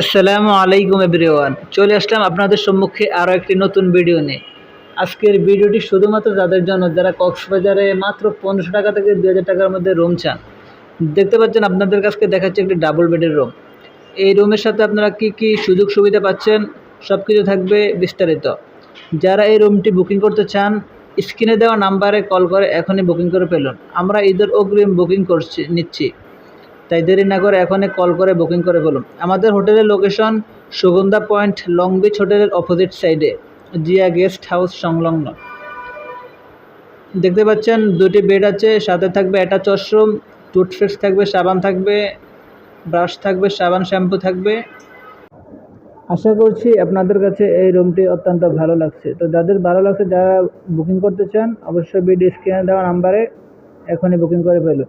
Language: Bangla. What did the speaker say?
আসসালামু আলাইকুম এভরিওয়ান। চলে আসলাম আপনাদের সম্মুখে আরও একটি নতুন ভিডিও নিয়ে। আজকের ভিডিওটি শুধুমাত্র যাদের জন্য, যারা কক্সবাজারে মাত্র পনেরোশো টাকা থেকে দু হাজার টাকার মধ্যে রুম চান। দেখতে পাচ্ছেন আপনাদের কাছকে দেখাচ্ছে একটি ডাবল বেডের রুম এই রুমের সাথে আপনারা কি কি সুযোগ সুবিধা পাচ্ছেন সব কিছু থাকবে বিস্তারিত। যারা এই রুমটি বুকিং করতে চান, স্ক্রিনে দেওয়া নাম্বারে কল করে এখনই বুকিং করে ফেলুন। আমরা ঈদের অগ্রিম বুকিং করছি, নিচ্ছি। তাই দেরি না করে এখনই কল করে বুকিং করে ফেলুন আমাদের হোটেলের location Sugandha point long beach হোটেলের অপোজিট সাইডে জিয়া গেস্ট হাউস সংলগ্ন। দেখতে পাচ্ছেন, দুটি বেড আছে, সাথে থাকবে অ্যাটাচ ওয়াশরুম টুথপেস্ট থাকবে, সাবান থাকবে ব্রাশ থাকবে, সাবান শ্যাম্পু থাকবে। আশা করছি আপনাদের কাছে এই রুমটি অত্যন্ত ভালো লাগছে। তো যাদের ভালো লাগছে, যারা বুকিং করতে চান, অবশ্যই ভিডিও স্ক্রিনে দেওয়া নাম্বারে এখনই বুকিং করে ফেলুন।